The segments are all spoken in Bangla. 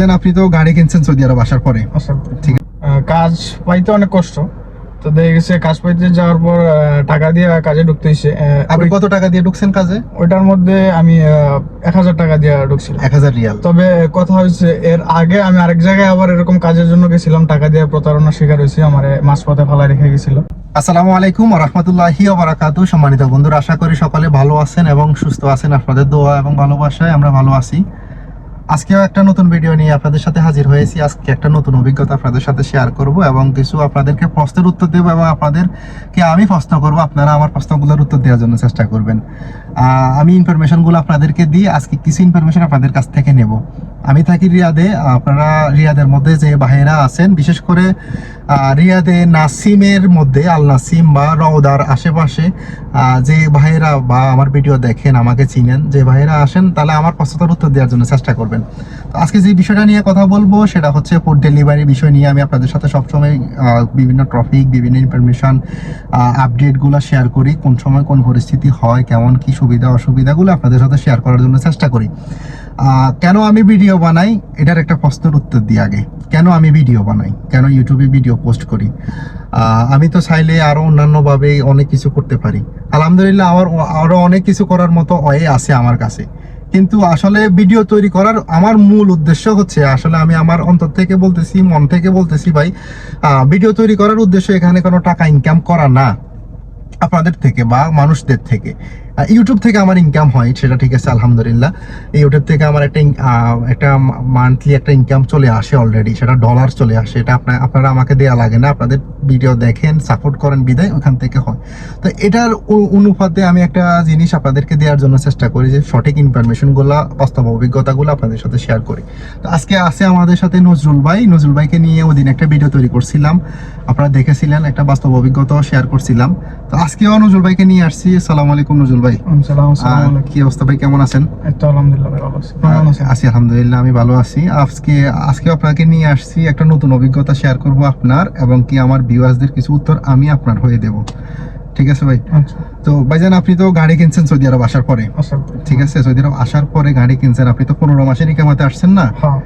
দেন আপনি তো গাড়ি কিনছেন সৌদি আরব আসার পরে। ঠিক কাজ পাইতে অনেক কষ্ট। তো দেখে গেছে কাজ পাইতে যাওয়ার পর টাকা দিয়ে কাজে ঢুকতে হয়েছে আপনি কত টাকা দিয়ে ঢুকছেন কাজে? ওইটার মধ্যে আমি এক হাজার টাকা দিয়ে ঢুকছিলাম। এক হাজার রিয়াল। তবে কথা হয়েছে এর আগে আমি আরেক জায়গায় আবার এরকম কাজের জন্য গেছিলাম টাকা দিয়ে প্রতারণার শিকার হয়েছি আমার মাঝপথে ফালা রেখে গেছিল। আসসালামু আলাইকুম রহমতুল্লাহি বারাকাতু সম্মানিত বন্ধুরা আশা করি সকলে ভালো আছেন এবং সুস্থ আছেন। আপনাদের দোয়া এবং ভালোবাসায় আমরা ভালো আছি। আজকেও একটা নতুন ভিডিও নিয়ে আপনাদের সাথে হাজির হয়েছি। আজকে একটা নতুন অভিজ্ঞতা আপনাদের সাথে শেয়ার করব এবং কিছু আপনাদেরকে প্রশ্নের উত্তর দেবো এবং আপনাদেরকে আমি প্রশ্ন করব। আপনারা আমার প্রশ্নগুলোর উত্তর দেওয়ার জন্য চেষ্টা করবেন। আমি ইনফরমেশনগুলো আপনাদেরকে দিই। আজকে কিছু ইনফরমেশন আপনাদের কাছ থেকে নেব। আমি থাকি রিয়াদে, আপনারা রিয়াদের মধ্যে যে ভাইয়েরা আছেন, বিশেষ করে রিয়াদে নাসিমের মধ্যে, আল নাসিম বা রওদার আশেপাশে যে ভাইয়েরা বা আমার ভিডিও দেখেন, আমাকে চিনেন, যে ভাইয়েরা আসেন, তাহলে আমার প্রশ্নটার উত্তর দেওয়ার জন্য চেষ্টা করবেন। তো আজকে যে বিষয়টা নিয়ে কথা বলব, সেটা হচ্ছে ফুড ডেলিভারি বিষয় নিয়ে আমি আপনাদের সাথে সবসময় বিভিন্ন টপিক বিভিন্ন ইনফরমেশন আপডেটগুলো শেয়ার করি, কোন সময় কোন পরিস্থিতি হয়, কেমন, কি সুবিধা, অসুবিধাগুলো আপনাদের সাথে শেয়ার করার জন্য চেষ্টা করি। কেন আমি ভিডিও বানাই? এটার একটা প্রশ্নের উত্তর দিই আগে। কেন আমি ভিডিও বানাই? কেন ইউটিউবে ভিডিও পোস্ট করি? আমি তো চাইলে আরও অন্যান্যভাবে অনেক কিছু করতে পারি। আলহামদুলিল্লাহ, আমার আরও অনেক কিছু করার মতো অয়ে আছে আমার কাছে। কিন্তু আসলে ভিডিও তৈরি করার আমার মূল উদ্দেশ্য হচ্ছে, আসলে আমি আমার অন্তর থেকে বলতেছি, মন থেকে বলতেছি ভাই ভিডিও তৈরি করার উদ্দেশ্য এখানে কোনো টাকা ইনকাম করা না। আপনাদের থেকে বা মানুষদের থেকে। ইউটিউব থেকে আমার ইনকাম হয়, সেটা ঠিক আছে, আলহামদুলিল্লাহ। ইউটিউব থেকে আমার একটা একটা মান্থলি একটা ইনকাম চলে আসে অলরেডি সেটা ডলার চলে আসে। এটা আপনার আপনারা আমাকে দেয়া লাগে না, আপনাদের ভিডিও দেখেন সাপোর্ট করেন, বিদায় ওখান থেকে হয়। তো এটার অনুপাতে আমি একটা জিনিস আপনাদেরকে দেওয়ার জন্য চেষ্টা করি যে সঠিক ইনফরমেশনগুলো বাস্তব অভিজ্ঞতাগুলো আপনাদের সাথে শেয়ার করি। তো আজকে আছে আমাদের সাথে নজরুল ভাই। নজরুল ভাইকে নিয়ে ওদিন একটা ভিডিও তৈরি করছিলাম। আপনারা দেখেছিলেন, একটা বাস্তব অভিজ্ঞতাও শেয়ার করছিলাম। তো আজকেও নজরুল ভাইকে নিয়ে আসছি। আসসালামু আলাইকুম, নজরুল আলাইকুম। কি অবস্থা ভাই কেমন আছেন? ভাই আছি। আলহামদুলিল্লাহ আমি ভালো আছি। আজকে আজকে আপনাকে নিয়ে আসছি একটা নতুন অভিজ্ঞতা শেয়ার করব আপনার এবং কি আমার ভিউয়ার্সদের কিছু উত্তর আমি আপনার হয়ে দেব। ঠিক আছে ভাই? আচ্ছা। তো ভাইজান আপনি তো গাড়ি কিনছেন সৌদি আরব আসার পরে। ঠিক আছে সৌদি আরব আসার পরে গাড়ি কিনছেন। আপনি তো পনেরো মাসের ইকামাতে আসছেন না? হ্যাঁ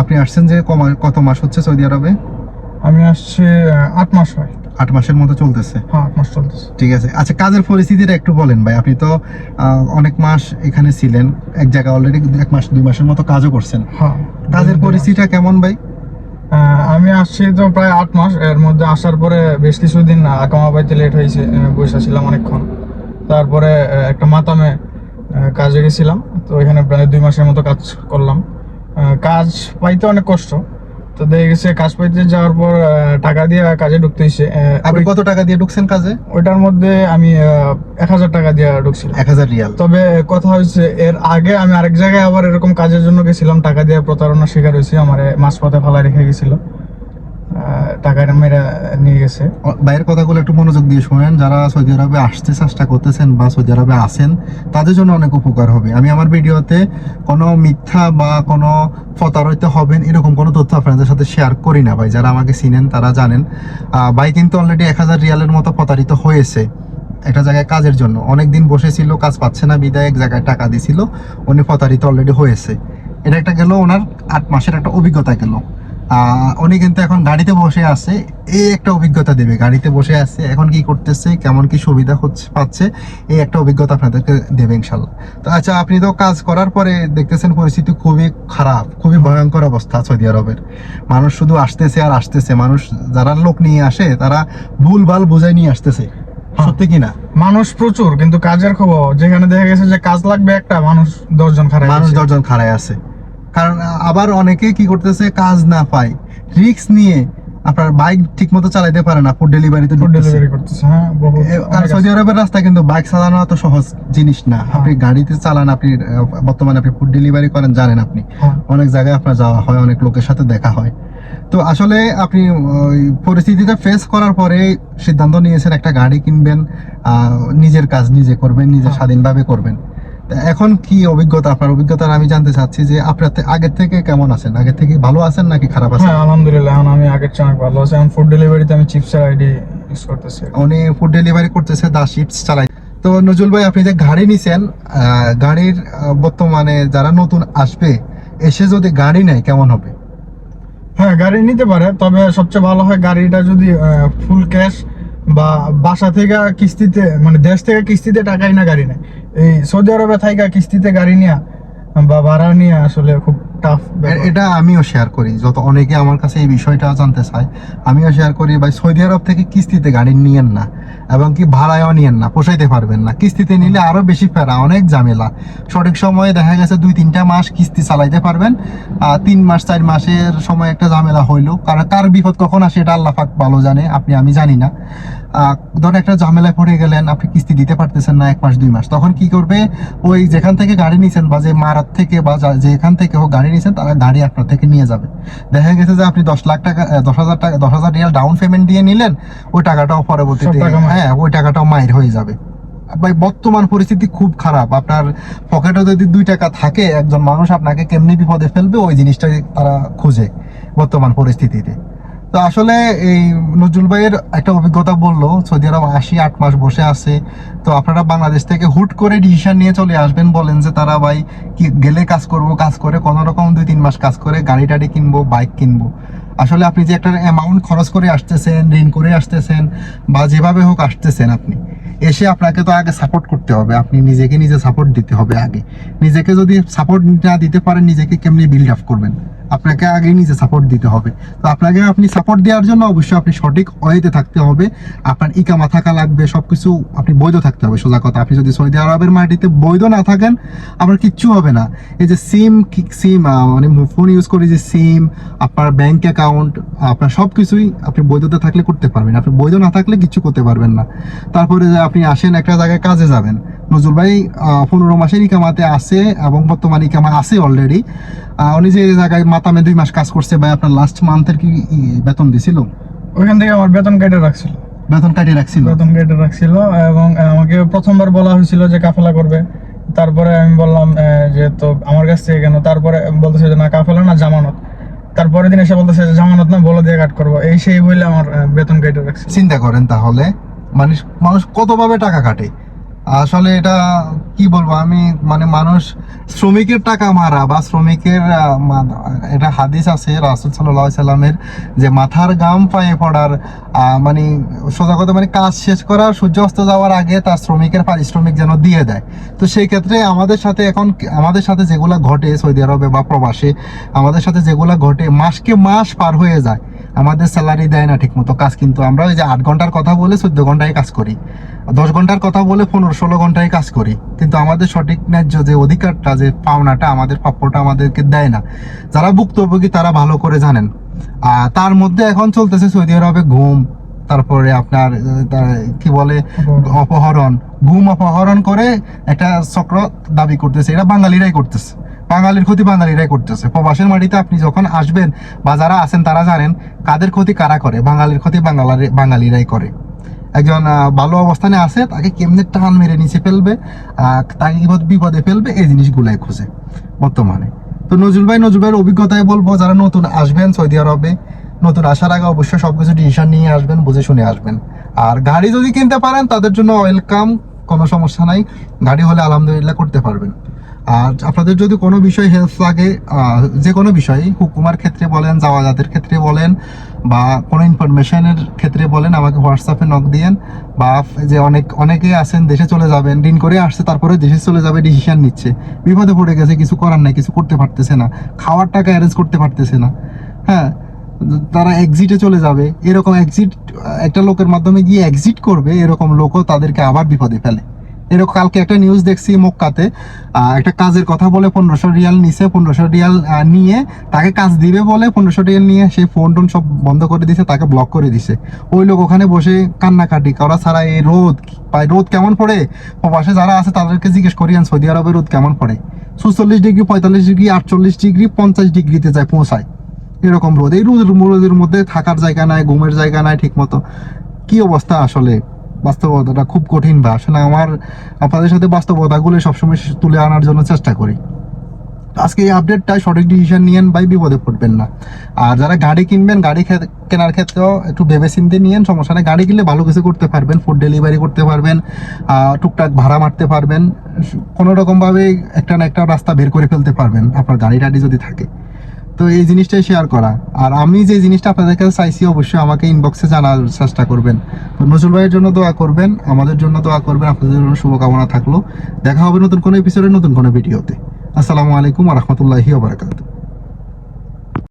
আপনি আসছেন যে কত মাস হচ্ছে সৌদি আরবে? আমি আসছি আট মাস হয়। আট মাসের মতো চলতেছে। হ্যাঁ আট মাস চলতেছে। ঠিক আছে। আচ্ছা কাজের পরিস্থিতিটা একটু বলেন ভাই। আপনি তো অনেক মাস এখানে ছিলেন এক জায়গায় অলরেডি এক মাস দুই মাসের মতো কাজও করছেন। হ্যাঁ। কাজের পরিস্থিতিটা কেমন ভাই? আমি আসছি তো প্রায় আট মাস। এর মধ্যে আসার পরে বেশ কিছুদিন আকামা পাইতে লেট হয়েছে বসে ছিলাম অনেকক্ষণ। তারপরে একটা মাতামে কাজে গেছিলাম। তো এখানে প্রায় দুই মাসের মতো কাজ করলাম। কাজ পাইতে অনেক কষ্ট। তো দেখে গেছে কাজ পাইতে যাওয়ার পর টাকা দিয়ে কাজে ঢুকতে হয়েছে আপনি কত টাকা দিয়ে ঢুকছেন কাজে? ওইটার মধ্যে আমি এক হাজার টাকা দিয়ে ঢুকছিলাম। এক হাজার রিয়াল। তবে কথা হয়েছে এর আগে আমি আরেক জায়গায় আবার এরকম কাজের জন্য গেছিলাম টাকা দিয়ে প্রতারণার শিকার হয়েছি আমার মাঝপথে ফালা রেখে গেছিল। টাকাটা মেরে নিয়ে গেছে। ভাইয়ের কথাগুলো একটু মনোযোগ দিয়ে শোনেন। যারা সৌদি আরবে আসতে চেষ্টা করতেছেন বা সৌদি আরবে আসেন তাদের জন্য অনেক উপকার হবে। আমি আমার ভিডিওতে কোনো মিথ্যা বা কোনো প্রতারিত হবেন এরকম কোনো তথ্য আপনাদের সাথে শেয়ার করি না, ভাই। যারা আমাকে চিনেন, তারা জানেন। ভাই কিন্তু অলরেডি এক হাজার রিয়ালের মতো প্রতারিত হয়েছে একটা জায়গায় কাজের জন্য। অনেক দিন বসেছিল কাজ পাচ্ছে না, বিদায় এক জায়গায় টাকা দিছিল, উনি প্রতারিত অলরেডি হয়েছে। এটা একটা গেল, ওনার আট মাসের একটা অভিজ্ঞতা গেল। উনি কিন্তু এখন গাড়িতে বসে আছে। এই একটা অভিজ্ঞতা দেবে। গাড়িতে বসে আছে এখন কি করতেছে কেমন কি সুবিধা হচ্ছে পাচ্ছে এই একটা অভিজ্ঞতা আপনাদেরকে দেবে ইনশাল্লাহ। তো আচ্ছা আপনি তো কাজ করার পরে দেখতেছেন পরিস্থিতি খুবই খারাপ খুবই ভয়ঙ্কর অবস্থা সৌদি আরবের। মানুষ শুধু আসতেছে আর আসতেছে। মানুষ যারা লোক নিয়ে আসে তারা ভুল ভালো বোঝাই নিয়ে আসতেছে। সত্যি কি না? মানুষ প্রচুর কিন্তু কাজের খবর যেখানে দেখা গেছে যে কাজ লাগবে একটা মানুষ দশজন খারাপ মানুষ দশজন খাড়ায় আছে। কারণ আবার অনেকে কি করতেছে কাজ না পায়। রিক্স নিয়ে আপনার বাইক ঠিক মতো চালাইতে পারে না ফুড ডেলিভারিতে ফুড ডেলিভারি করতেছে হ্যাঁ সৌদি আরবের রাস্তা কিন্তু বাইক চালানো এত সহজ জিনিস না। হ্যাঁ। আপনি গাড়িতে চালান আপনি বর্তমানে আপনি ফুড ডেলিভারি করেন জানেন আপনি। হ্যাঁ। অনেক জায়গায় আপনার যাওয়া হয় অনেক লোকের সাথে দেখা হয়। তো আসলে আপনি ওই পরিস্থিতিটা ফেস করার পরে সিদ্ধান্ত নিয়েছেন একটা গাড়ি কিনবেন আহ, নিজের কাজ নিজে করবেন নিজে হ্যাঁ। স্বাধীনভাবে করবেন। এখন কি অভিজ্ঞতা আপনার? অভিজ্ঞতা আমি জানতে চাচ্ছি যে আপনার আগের থেকে কেমন আছেন? আগের থেকে ভালো আছেন নাকি খারাপ আছেন? হ্যাঁ আলহামদুলিল্লাহ এখন আমি আগের চেয়ে অনেক ভালো আছি। এখন ফুড ডেলিভারিতে আমি চিপসের আইডি ইউজ করতেছি। উনি ফুড ডেলিভারি করতেছে দা শিপস চালাই। তো নজরুল ভাই আপনি যে গাড়ি নিছেন গাড়ির বর্তমানে যারা নতুন আসবে এসে যদি গাড়ি নেয় কেমন হবে? হ্যাঁ গাড়ি নিতে পারে তবে সবচেয়ে ভালো হয় গাড়িটা যদি ফুল ক্যাশ বা বাসা থেকে কিস্তিতে মানে দেশ থেকে কিস্তিতে টাকাই না গাড়ি নেয়। এই সৌদি আরবে থাইকা কিস্তিতে গাড়ি নেওয়া বা ভাড়া নিয়ে আসলে খুব টাফ এটা আমিও শেয়ার করি। যত অনেকে আমার কাছে এই বিষয়টা জানতে চায় আমিও শেয়ার করি ভাই সৌদি আরব থেকে কিস্তিতে গাড়ি নিয়েন না এবং কি ভাড়ায়ও নিয়েন না পোষাইতে পারবেন না। কিস্তিতে নিলে আরও বেশি ফেরা অনেক ঝামেলা। সঠিক সময়ে দেখা গেছে দুই তিনটা মাস কিস্তি চালাইতে পারবেন আর তিন মাস চার মাসের সময় একটা ঝামেলা হইল। কারণ কার বিপদ কখন আসে এটা আল্লাহ পাক ভালো জানে আপনি আমি জানি না। ধরেন একটা ঝামেলায় পড়ে গেলেন আপনি কিস্তি দিতে পারতেছেন না এক মাস দুই মাস তখন কি করবে? ওই যেখান থেকে গাড়ি নিছেন বা যে মারাত থেকে বা যেখান থেকে হোক গাড়ি নিছেন তারা গাড়ি আপনার থেকে নিয়ে যাবে। দেখা গেছে যে আপনি দশ লাখ টাকা দশ হাজার টাকা দশ হাজার রিয়াল ডাউন পেমেন্ট দিয়ে নিলেন ওই টাকাটাও পরবর্তীতে। হ্যাঁ ওই টাকাটাও মাইর হয়ে যাবে। ভাই বর্তমান পরিস্থিতি খুব খারাপ। আপনার পকেটে যদি দুই টাকা থাকে একজন মানুষ আপনাকে কেমনি বিপদে ফেলবে ওই জিনিসটাই তারা খুঁজে বর্তমান পরিস্থিতিতে। তো আসলে এই নজরুল ভাইয়ের একটা অভিজ্ঞতা বলল, সৌদি আরব আশি আট মাস বসে আছে, তো আপনারা বাংলাদেশ থেকে হুট করে ডিসিশন নিয়ে চলে আসবেন, বলেন যে তারা ভাই কি গেলে কাজ করব, কাজ করে কোনো রকম দুই তিন মাস কাজ করে গাড়ি টাড়ি কিনবো বাইক কিনবো। আসলে আপনি যে একটা অ্যামাউন্ট খরচ করে আসতেছেন, ঋণ করে আসতেছেন, বা যেভাবে হোক আসতেছেন আপনি, এসে আপনাকে তো আগে সাপোর্ট করতে হবে, আপনি নিজেকে নিজে সাপোর্ট দিতে হবে আগে। নিজেকে যদি সাপোর্ট না দিতে পারেন, নিজেকে কেমনি বিল্ড আপ করবেন? আপনাকে আগে নিজে সাপোর্ট দিতে হবে। তো আপনাকে আপনি সাপোর্ট দেওয়ার জন্য অবশ্যই আপনি সঠিক ওয়েতে থাকতে হবে। আপনার ইকামা থাকা লাগবে, সবকিছু আপনি বৈধ থাকতে হবে, সোজা কথা। আপনি যদি সৌদি আরবের মাটিতে বৈধ না থাকেন, আপনার কিচ্ছু হবে না। এই যে সিম সিম মানে ফোন ইউজ করে যে সিম আপনার ব্যাংক অ্যাকাউন্ট আপনার সব কিছুই আপনি বৈধতা থাকলে করতে পারবেন। আপনি বৈধ না থাকলে কিছু করতে পারবেন না। তারপরে আপনি আসেন একটা জায়গায় কাজে যাবেন। নজরুল ভাই পনেরো মাসের ইকামাতে আছে এবং বর্তমানে ইকামা আছে অলরেডি উনি যে জায়গায় মাতামে দুই মাস কাজ করছে ভাই আপনার লাস্ট মান্থের কি বেতন দিছিল? ওইখান থেকে আমার বেতন কেটে রাখছিল। বেতন কাটিয়ে রাখছিল? বেতন কেটে রাখছিল এবং আমাকে প্রথমবার বলা হয়েছিল যে কাফেলা করবে। তারপরে আমি বললাম যে তো আমার কাছ থেকে কেন? তারপরে বলতেছে যে না কাফেলা না জামানত। তারপরের দিন এসে বলতেছে যে জামানত না বলে দিয়ে কাট করব। এই সেই বলে আমার বেতন কেটে রাখছে চিন্তা করেন তাহলে। মানুষ মানুষ কতভাবে টাকা কাটে? আসলে এটা কি বলব, আমি মানে মানুষ, শ্রমিকের টাকা মারা বা শ্রমিকের এটা হাদিস আছে, রাসুল সাল্লাহ সাল্লামের যে মাথার গাম পায়ে পড়ার মানে সোজা কথা মানে কাজ শেষ করার সূর্য অস্ত যাওয়ার আগে তার শ্রমিকের পারিশ্রমিক যেন দিয়ে দেয়। তো সেই ক্ষেত্রে আমাদের সাথে এখন, আমাদের সাথে যেগুলা ঘটে সৌদি আরবে বা প্রবাসে, আমাদের সাথে যেগুলা ঘটে, মাসকে মাস পার হয়ে যায়। আমাদের স্যালারি দেয় না ঠিক মতো কাজ কিন্তু আমরা ওই যে আট ঘণ্টার কথা বলে চোদ্দ ঘন্টায় কাজ করি দশ ঘণ্টার কথা বলে পনেরো ষোলো ঘন্টায় কাজ করি কিন্তু আমাদের সঠিক ন্যায্য যে অধিকারটা যে পাওনাটা আমাদের প্রাপ্যটা আমাদেরকে দেয় না। যারা ভুক্তভোগী তারা ভালো করে জানেন। আর তার মধ্যে এখন চলতেছে সৌদি আরবে ঘুম তারপরে আপনার কি বলে অপহরণ। ঘুম অপহরণ করে একটা চক্র দাবি করতেছে এটা বাঙালিরাই করতেছে। বাঙালির ক্ষতি বাঙালিরাই করতেছে। প্রবাসের মাটিতে আপনি যখন আসবেন বা যারা আছেন তারা জানেন কাদের ক্ষতি কারা করে। বাঙালির ক্ষতি বাঙালি বাঙালিরাই করে। একজন ভালো অবস্থানে আছে, তাকে কেমনে টান মেরে নিচে ফেলবে তাকে কীভাবে বিপদে ফেলবে, এই জিনিসগুলাই খুঁজে বর্তমানে। তো নজরুল ভাই, নজরুল ভাইয়ের অভিজ্ঞতায় বলব, যারা নতুন আসবেন সৌদি আরবে, নতুন আসার আগে অবশ্যই সবকিছু ডিসিশন নিয়ে আসবেন, বুঝে শুনে আসবেন। আর গাড়ি যদি কিনতে পারেন, তাদের জন্য ওয়েলকাম কোনো সমস্যা নাই, গাড়ি হলে আলহামদুলিল্লাহ করতে পারবেন। আর আপনাদের যদি কোনো বিষয় হেল্প লাগে যে কোনো বিষয়, হুকুমার ক্ষেত্রে বলেন যাওয়াজাতের ক্ষেত্রে বলেন, বা কোনো ইনফরমেশনের ক্ষেত্রে বলেন, আমাকে হোয়াটসঅ্যাপে নক দিয়েন, বা যে অনেক, অনেকে আছেন, দেশে চলে যাবেন, ঋণ করে আসছে তারপরে দেশে চলে যাবে ডিসিশন নিচ্ছে। বিপদে পড়ে গেছে, কিছু করার নাই, কিছু করতে পারতেছে না। খাওয়ার টাকা অ্যারেঞ্জ করতে পারতেছে না। হ্যাঁ তারা এক্সিটে চলে যাবে। এরকম এক্সিট একটা লোকের মাধ্যমে গিয়ে এক্সিট করবে, এরকম লোকও তাদেরকে আবার বিপদে ফেলে। এরকম কালকে একটা নিউজ দেখছি মক্কাতে একটা কাজের কথা বলে পনেরোশো রিয়াল নিছে, পনেরোশো রিয়াল নিয়ে তাকে কাজ দিবে বলে পনেরোশো রিয়াল নিয়ে সেই ফোন টোন সব বন্ধ করে দিছে, তাকে ব্লক করে দিছে। ওই লোক ওখানে বসে কান্নাকাটি করা ছাড়া এই রোদ রোদ কেমন পড়ে? প্রবাসে যারা আছে তাদেরকে জিজ্ঞেস করিয়েন সৌদি আরবে রোদ কেমন পড়ে? সুচল্লিশ ডিগ্রি, পঁয়তাল্লিশ ডিগ্রি, আটচল্লিশ ডিগ্রি, পঞ্চাশ ডিগ্রিতে যায়, পৌঁছায়। এরকম রোদ। এই রোদ রোদের মধ্যে থাকার জায়গা নাই, ঘুমের জায়গা নাই ঠিক মতো কি অবস্থা আসলে? বাস্তবতাটা খুব কঠিন বা আসলে আমার, আপনাদের সাথে বাস্তবতাগুলো সবসময় তুলে আনার জন্য চেষ্টা করি। আজকে এই আপডেটটা সঠিক ডিসিশন নিয়েন ভাই বিপদে পড়বেন না। আর যারা গাড়ি কিনবেন, গাড়ি কেনার ক্ষেত্রেও একটু ভেবে চিন্তে নিয়েন, সমস্যা নেই। গাড়ি কিনলে ভালো কিছু করতে পারবেন ফুড ডেলিভারি করতে পারবেন টুকটাক ভাড়া মারতে পারবেন, কোনো রকমভাবে একটা না একটা রাস্তা বের করে ফেলতে পারবেন, আপনার গাড়ি টাড়ি যদি থাকে। তো এই জিনিসটাই শেয়ার করা। আর আমি যে জিনিসটা আপনাদের কাছে চাইছি, অবশ্যই আমাকে ইনবক্সে জানার চেষ্টা করবেন। তো নজরুল ভাইয়ের জন্য দোয়া করবেন, আমাদের জন্য দোয়া করবেন, আপনাদের জন্য শুভকামনা থাকল। দেখা হবে নতুন কোনো এপিসোডে নতুন কোনো ভিডিওতে আসসালামু আলাইকুম রহমতুল্লাহি ওবরাকাতুহ